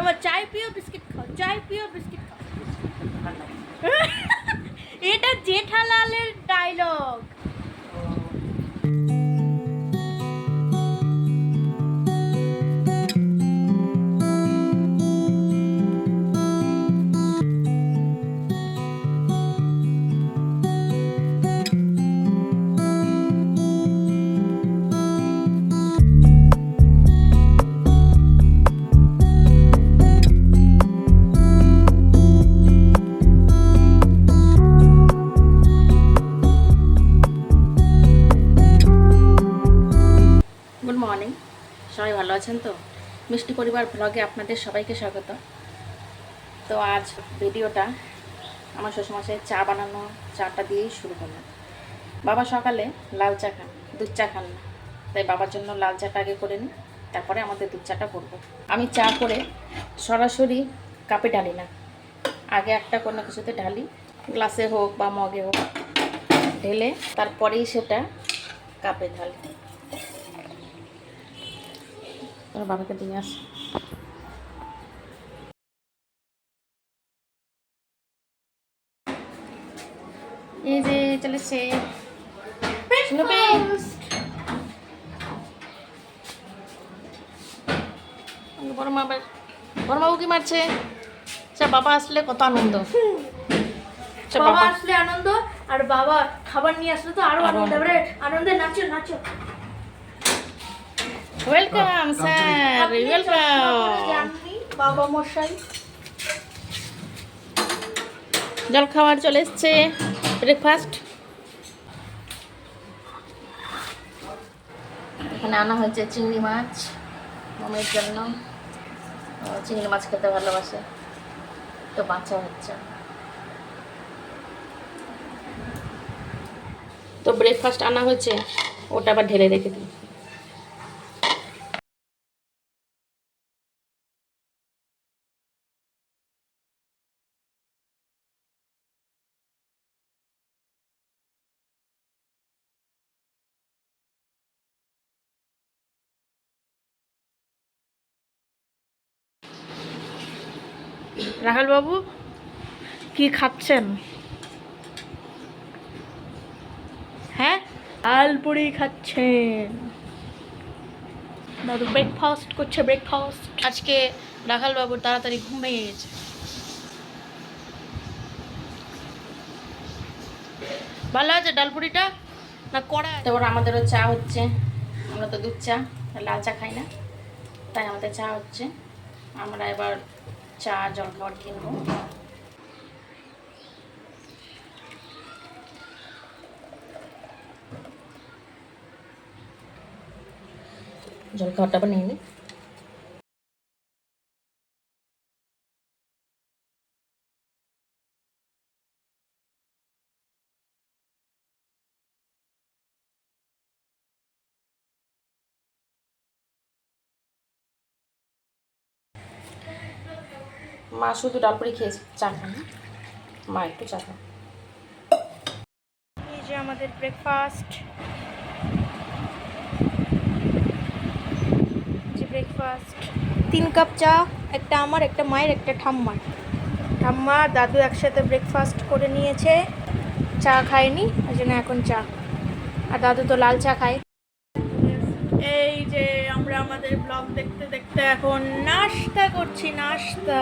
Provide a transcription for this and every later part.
তোমার চাই পিও বিস্কিট খাও চাই পিও বিস্কিট খাও এটা জেঠালালের ডায়লগ আছেন তো? মিষ্টি পরিবার ব্লগে আপনাদের সবাইকে স্বাগত। তো আজ ভিডিওটা আমার শ্বশুরমশাই চা বানানো, চাটা দিয়েই শুরু করলাম। বাবা সকালে লাল চা খান, দুধ চা খান না। তাই বাবার জন্য লাল চাটা আগে করে নিই, তারপরে আমাদের দুধ চাটা করব। আমি চা করে সরাসরি কাপে ঢালি না। আগে একটা কোনো কিছুতে ঢালি, গ্লাসে হোক বা মগে হোক, ঢেলে তারপরেই সেটা কাপে ঢালি। তোর বাবাকে দিয়ে আস। এই যে চলেছে। বড় মা বড় বাবু কি মারছে। আচ্ছা বাবা আসলে কত আনন্দ? আচ্ছা বাবা আসলে আনন্দ আর বাবা খাবার নিয়ে আসলে তো আরও আনন্দ। আনন্দে নাচো নাচো। ওয়েলকাম স্যার ওয়েলকাম বাবা মশাই জল খাবার চলে এসছে। ব্রেকফাস্ট এখানে আনা হয়েছে চিংড়ি মাছ মমের জন্য। চিংড়ি মাছ খেতে ভালোবাসে। তো বাঁচা হচ্ছে। তো ব্রেকফাস্ট আনা হয়েছে। ওটা আবার ঢেলে রেখে দিই। রাখাল বাবু কি খাচ্ছেন? হ্যাঁ? আলপুরি খাচ্ছেন। দাদু ব্রেকফাস্ট করছে ব্রেকফাস্ট আজকে রাখাল বাবুর তাড়াতাড়ি ঘুম ভেঙে গেছে। ভালো আছে ডালপুরিটা না কড়া তারপর আমাদেরও চা হচ্ছে। আমরা তো দুধ চা লাল চা খাই না। তাই আমাদের চা হচ্ছে। আমরা এবার চা জল খাবার কিনবো জল খাবারটা আবার নিয়ে নিই মা শুধু ডালপুরি খেয়েছে। চা খান। মা একটু চা খান। এই যে আমাদের ব্রেকফাস্ট যে ব্রেকফাস্ট তিন কাপ চা একটা আমার একটা মায়ের একটা ঠাম্মার। ঠাম্মা দাদু একসাথে ব্রেকফাস্ট করে নিয়েছে। চা খায়নি ওই জন্য এখন চা। আর দাদু তো লাল চা খায়। এই যে আমরা আমাদের ব্লগ দেখতে দেখতে এখন নাস্তা করছি, নাস্তা।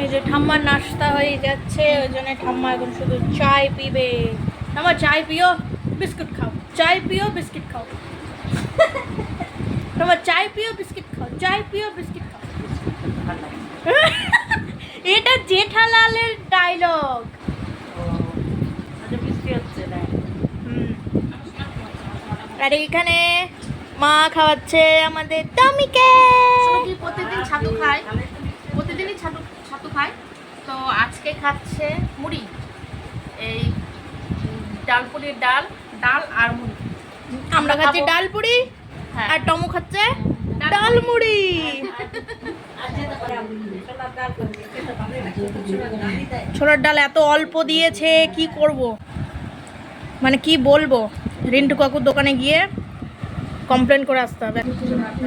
এই যে ঠাম্মার নাস্তা হয়ে যাচ্ছে, ওই জন্য ঠাম্মা এখন শুধু চায় পিবে। আমার চায় পিও, বিস্কুট খাও। চায় পিও, বিস্কিট খাও। তোমার চায় পিও, বিস্কিট খাও। চায় পিও, বিস্কিট খাও। এটা জেঠালালের ডায়লগ আর এইখানে মা খাওয়াচ্ছে আমাদের টমিকে প্রতিদিন ছাতু খায়? প্রতিদিনই ছাতু ছাতু খায়? তো আজকে খাচ্ছে মুড়ি। এই ডালপুরির ডাল ডাল আর মুড়ি। আমরা খাচ্ছি খাব। ডাল পুরি হ্যাঁ। আর টমু খাচ্ছে ডাল মুড়ি ছোলার ডাল এত অল্প দিয়েছে কি করব? মানে কি বলব? রিন্টু কাকুর দোকানে গিয়ে কমপ্লেন করে আসতে হবে।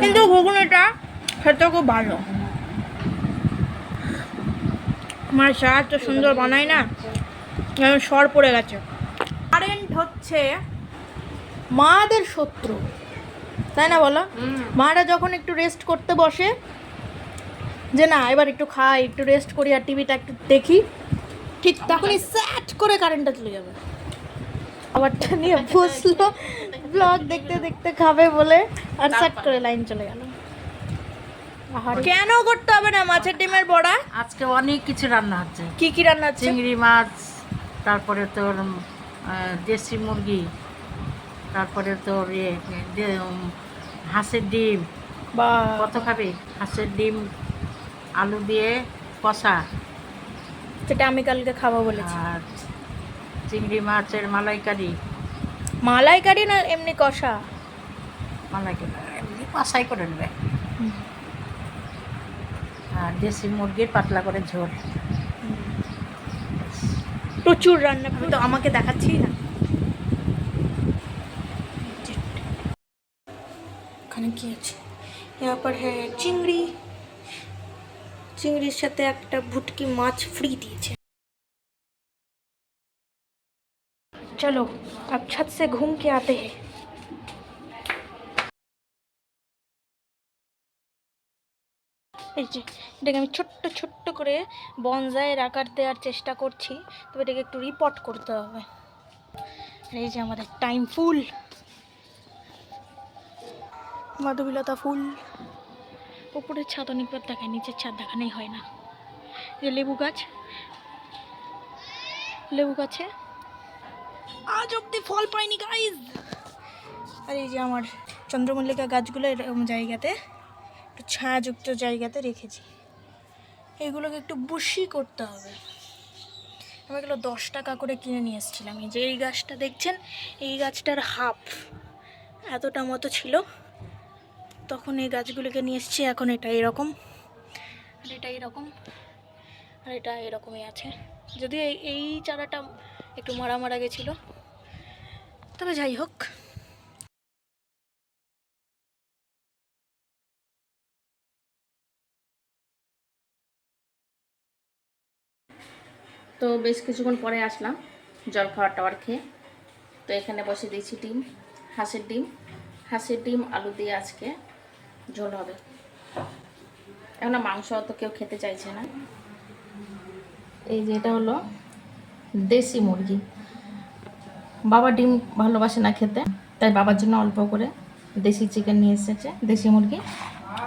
কিন্তু ঘুগনিটা খেতে খুব ভালো। আমার এত সুন্দর বানাই না সর পড়ে গেছে। কারেন্ট হচ্ছে মাদের শত্রু তাই না বলো? মারা যখন একটু রেস্ট করতে বসে যে না এবার একটু খাই একটু রেস্ট করি আর টিভিটা একটু দেখি ঠিক তখনই স্যাট করে কারেন্টটা চলে যাবে। আবারটা নিয়ে বসল। ব্লগ দেখতে দেখতে খাবে বলে আর স্যাট করে লাইন চলে গেল। কেন করতে হবে না মাছের ডিমের বড়া? আজকে অনেক কিছু রান্না হচ্ছে। কি কি রান্না আছে চিংড়ি মাছ তারপরে তোর দেশি মুরগি তারপরে তোর ইয়ে হাঁসের ডিম। বা। কত খাবে? হাঁসের ডিম আলু দিয়ে কষা। সেটা আমি কালকে খাব বলেছি। আর চিংড়ি মাছের মালাইকারি মালাইকারি না এমনি কষা মালাইকারি এমনি কষাই করে নেবে আর দেশি মুরগির পাতলা করে ঝোল প্রচুর রান্না আমি তো আমাকে দেখাচ্ছি না ওখানে কি আছে यहाँ पर है চিংড়ি চিংড়ির সাথে একটা ভুটকি মাছ ফ্রি দিয়েছে চলো अब छत से घूम के आते हैं এই যে এটাকে আমি ছোট্ট ছোট্ট করে বনজায়ের আকার দেওয়ার চেষ্টা করছি তবে এটাকে একটু রিপোর্ট করতে হবে আর এই যে আমাদের টাইম ফুল মাধবীলতা ফুল উপরের ছাদ অনেকবার দেখায় নিচের ছাদ দেখানোই হয় না এই যে লেবু গাছ লেবু গাছে আজ অব্দি ফল পাইনি গাইজ আর এই যে আমার চন্দ্রমল্লিকা গাছগুলো এরকম জায়গাতে, একটু ছায়াযুক্ত জায়গাতে রেখেছি। এগুলোকে একটু বুশি করতে হবে। আমি এগুলো দশ টাকা করে কিনে নিয়ে এসেছিলাম। এই যে এই গাছটা দেখছেন? এই গাছটার হাফ এতটা মতো ছিল। তখন এই গাছগুলোকে নিয়ে এসেছি, এখন এটা এরকম। আর এটা এরকম। আর এটা এরকমই আছে। যদি এই চারাটা একটু মারা মারা গেছিল। তবে যাই হোক। তো বেশ কিছুক্ষণ পরে আসলাম, জল খাওয়ার টাওয়ার খেয়ে। তো এখানে বসে দিয়েছি ডিম, হাঁসের ডিম। হাঁসের ডিম, আলু দিয়ে আজকে ঝোল হবে। এখন মাংস অত কেউ খেতে চাইছে না। এই যে এটা হলো দেশি মুরগি। বাবা ডিম ভালোবাসে না খেতে, তাই বাবার জন্য অল্প করে দেশি চিকেন নিয়ে এসেছে, দেশি মুরগি।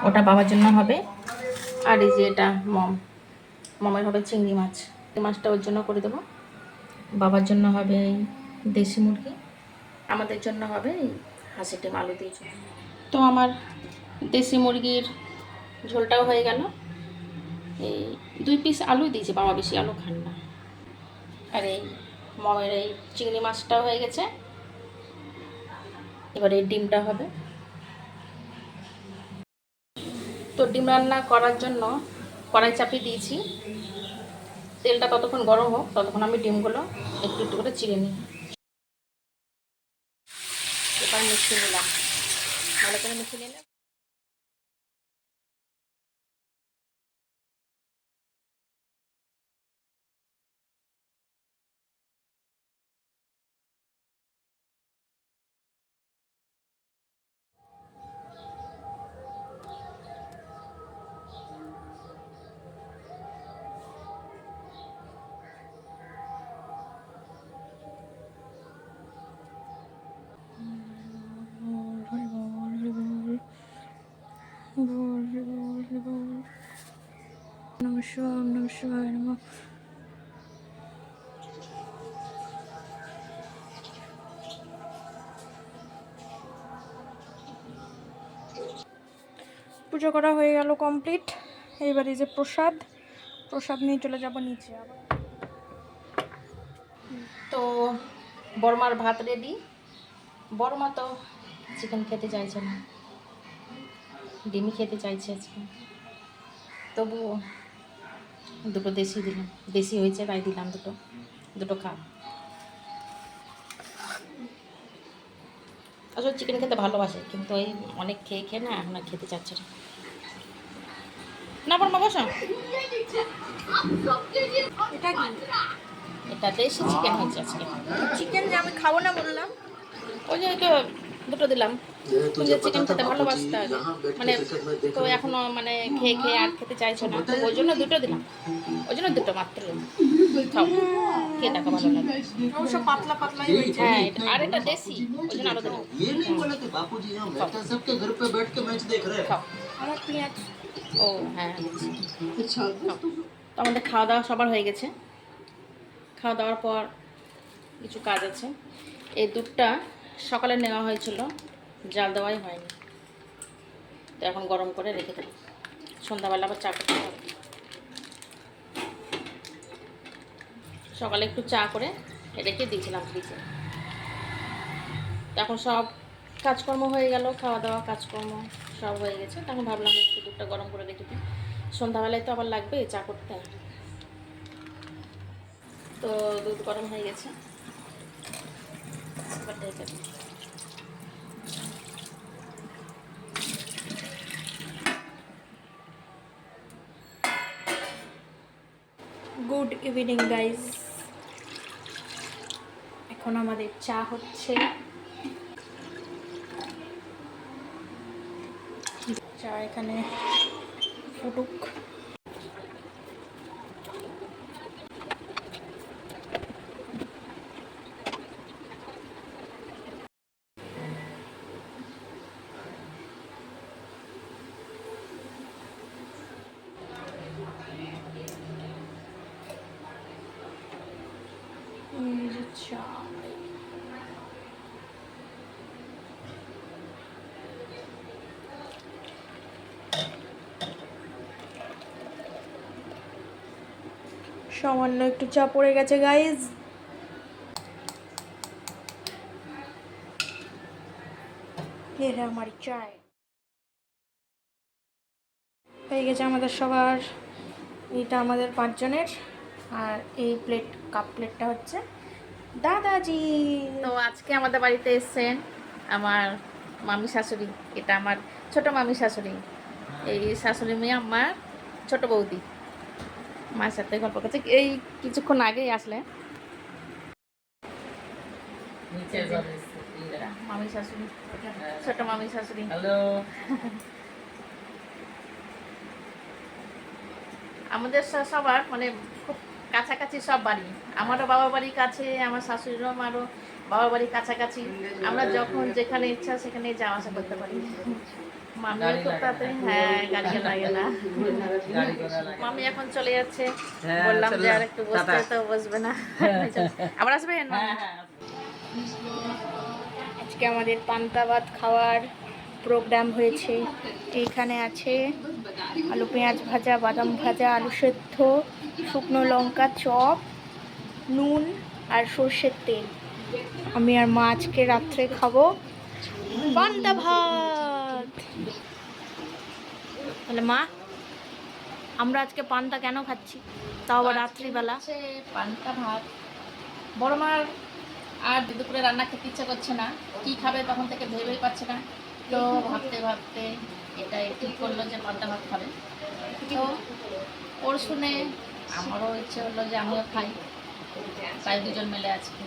ওটা বাবার জন্য হবে। আর এই যে এটা মম, মমের হবে চিংড়ি মাছ। এই মাছটা ওর জন্য করে দেবো। বাবার জন্য হবে এই দেশি মুরগি। আমাদের জন্য হবে এই হাঁসি ডিম, আলু দিয়ে। তো আমার দেশি মুরগির ঝোলটাও হয়ে গেল। এই দুই পিস আলু দিয়েছে, বাবা বেশি আলু খান না। আর এই মমের এই চিংড়ি মাছটাও হয়ে গেছে। এবার এই ডিমটা হবে। তো ডিম রান্না করার জন্য কড়াই চাপিয়ে দিয়েছি। তেলটা ততক্ষণ গরম হোক, ততক্ষণ আমি ডিমগুলো একটু একটু করে চিড়ে নিই। এবার মিশিয়ে নিলাম। ভালো করে মিশিয়ে নিলাম। নমস্কার নমস্কার নমঃ পুজো করা হয়ে গেল কমপ্লিট এইবার এই যে প্রসাদ প্রসাদ নিয়ে চলে যাব নিচে আবার। তো বর্মার ভাত রেডি বর্মা তো চিকেন খেতে চাইছে না। ডিমই খেতে চাইছে আজকে। তবু দুটো দেশি দিলাম। দেশি হয়েছে তাই দিলাম দুটো। দুটো খা আসলে চিকেন খেতে ভালোবাসে কিন্তু ওই অনেক খেয়ে খেয়ে না এখন আর খেতে চাচ্ছে না। না বর্মা বসো। এটা কি? এটা দেশি চিকেন হয়েছে আজকে। চিকেন যে আমি খাব না বললাম। ওই যে দুটো দিলাম। তুমি যে চিকেন খেতে ভালোবাসতে আগে মানে তো এখনো মানে খেয়ে খেয়ে আর খেতে চাইছো না তো ওই জন্য দুটো দিলাম ওই জন্য দুটো মাত্র খাও খেয়ে দেখো ভালো লাগে অবশ্য পাতলা পাতলাই হয়েছে হ্যাঁ এটা- আর এটা দেশি ওই জন্য আরো দিলাম ये नहीं बोला कि बापूजी हम बेटा सबके घर पे बैठ के मैच देख रहे हैं খাও আমার পেঁয়াজ ও হ্যাঁ খাও। তো আমাদের খাওয়া দাওয়া সবার হয়ে গেছে খাওয়া দাওয়ার পর কিছু কাজ আছে এই দুধটা সকালে নেওয়া হয়েছিল জাল দেওয়াই হয়নি। তো এখন গরম করে রেখে দেবো। সন্ধ্যাবেলা আবার চা করতে হবে। সকালে একটু চা করে রেখে দিয়েছিলাম ফ্রিজে এখন সব কাজকর্ম হয়ে গেল খাওয়া দাওয়া কাজকর্ম সব হয়ে গেছে। তখন ভাবলাম একটু দুধটা গরম করে রেখে দিই। সন্ধ্যাবেলায় তো আবার লাগবে চা করতে। তো দুধ গরম হয়ে গেছে। এবার ইভিনিং গাইস এখন আমাদের চা হচ্ছে। চা এখানে ফুটুক। এই যে চা। সামান্য একটু চা পড়ে গেছে গাইজ এর আমার চায়। হয়ে গেছে আমাদের সবার। এটা আমাদের পাঁচজনের। আর এই প্লেট কাপ প্লেটটা হচ্ছে দাদাজি। তো আজকে আমাদের বাড়িতে এসছেন আমার মামি শাশুড়ি এটা আমার ছোট মামি শাশুড়ি। এই শাশুড়ি মেয়ে আমার ছোট বৌদি। মার সাথে গল্প করছে এই কিছুক্ষণ আগেই আসলে মামি শাশুড়ি ছোট মামি শাশুড়ি। হ্যালো। আমাদের সবার মানে খুব কাছাকাছি সব বাড়ি। আমারও বাবা বাড়ি কাছে আমার শাশুড়িরও আমারও বাবা বাড়ি কাছাকাছি। আমরা যখন যেখানে ইচ্ছা সেখানে যাওয়া আসা করতে পারি। মামিও গাড়ি খুব তাড়াতাড়ি হ্যাঁ গাড়ি লাগে না। মামি এখন চলে যাচ্ছে। হ্যাঁ, বললাম যে আর একটু বসতে তো বসবে না। আবার আসবেন হ্যাঁ হ্যাঁ আজকে আমাদের পান্তা ভাত খাওয়ার প্রোগ্রাম হয়েছে। এইখানে আছে আলু পেঁয়াজ ভাজা বাদাম ভাজা আলু সেদ্ধ শুকনো লঙ্কা চপ নুন আর সর্ষের তেল। আমি আর মা আজকে রাত্রে খাব পান্তা ভাত। তাহলে মা আমরা আজকে পান্তা কেন খাচ্ছি? তাও আবার রাত্রিবেলা। পান্তা ভাত। বড় মার আর দুপুরে রান্না খেতে ইচ্ছা করছে না। কি খাবে তখন থেকে ভেবেই পাচ্ছে না। তো ভাবতে ভাবতে এটাই ঠিক করল যে পান্তা ভাত খাবে। তো ওর শুনে আমারও ইচ্ছে হলো যে আমিও খাই। তাই দুজন মিলে আজকে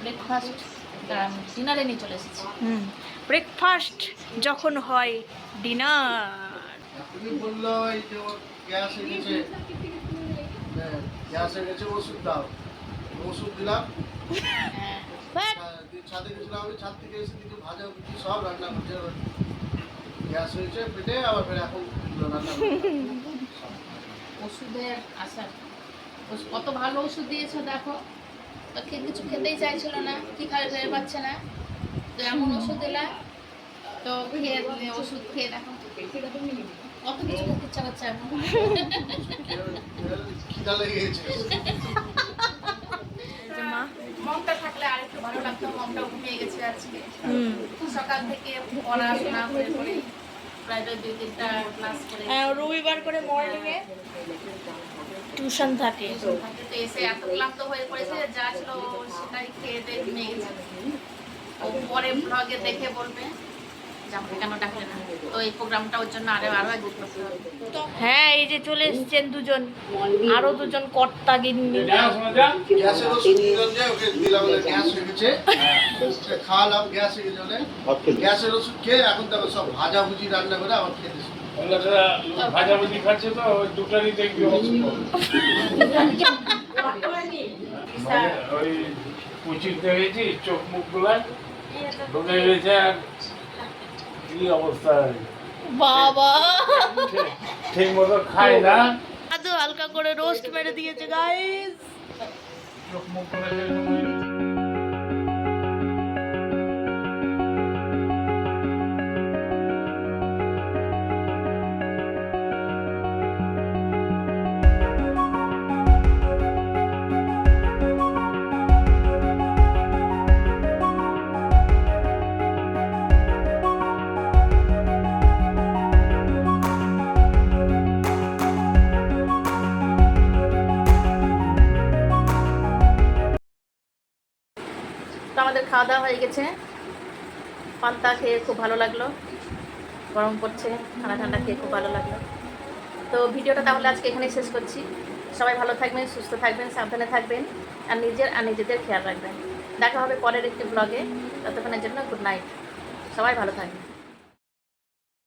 ব্রেকফাস্ট ডিনারে নিয়ে চলে এসেছি। হুম ব্রেকফাস্ট যখন হয় ডিনার হয়ে গেছে। হ্যাঁ, হয়ে গেছে ওষুধ দাও। ওষুধ দিলাম। হ্যাঁ। দিয়ে ছাদে গেছিলাম আমি ছাদ থেকে এসে দিদি ভাজা ভুজি সব রান্না করছে। গ্যাস হয়েছে পেটে আবার ফের এখন রান্না। ওষুধের আসার কত ভালো ওষুধ দিয়েছ দেখো। তো খেয়ে কিছু খেতেই চাইছিল না কি খাবে ভেবে পাচ্ছে না। তো এমন ওষুধ দিলা তো খেয়ে ওষুধ খেয়ে দেখো। কত কিছু খেতে ইচ্ছা করছে এখন। মমটা থাকলে আর একটু ভালো লাগতো। মমটা ঘুমিয়ে গেছে আজকে। সকাল থেকে পড়াশোনা করে করে প্রায় ওই দুই তিনটা ক্লাস করে হ্যাঁ, রবিবার করে মর্নিংয়ে টিউশন থাকে। তো এসে এত ক্লান্ত হয়ে পড়েছে যা ছিল সেটাই খেয়ে দিয়ে নিয়ে গেছে। ও পরে ব্লগে দেখে বলবে। কেন ডাকলে তো এই প্রোগ্রামটা ওর জন্য আরও আরও হ্যাঁ এই যে চলে এসছেন দুজন। আরও দুজন কর্তা গিন্নি। গ্যাসের ওষুধ দিলাম যে ওকে দিলাম বলে গ্যাস হয়ে। খাওয়ালাম গ্যাস হয়ে গ্যাসের ওষুধ খেয়ে এখন সব ভাজা ভুজি রান্না করে আবার খেতে ভাজাভুজি খাচ্ছে তো ওই দুটারই দেখবি মানে ওই কুচির দেখেছি চোখ মুখ ঢুকে গেছে আর কি অবস্থা? বাবা। ঠিক- মতো খায় না? আদু হালকা করে রোস্ট মেরে দিয়েছে গাইস খাওয়া দাওয়া হয়ে গেছে। পান্তা খেয়ে খুব ভালো লাগল। গরম পড়ছে, ঠান্ডা ঠান্ডা খেয়ে খুব ভালো লাগল। তো ভিডিওটা তাহলে আজকে এখানে শেষ করছি। সবাই ভালো থাকবেন, সুস্থ থাকবেন, সাবধানে থাকবেন, আর নিজের আর নিজেদের খেয়াল রাখবেন। দেখা হবে পরের একটি ব্লগে ততক্ষণের জন্য গুড নাইট সবাই ভালো থাকবেন।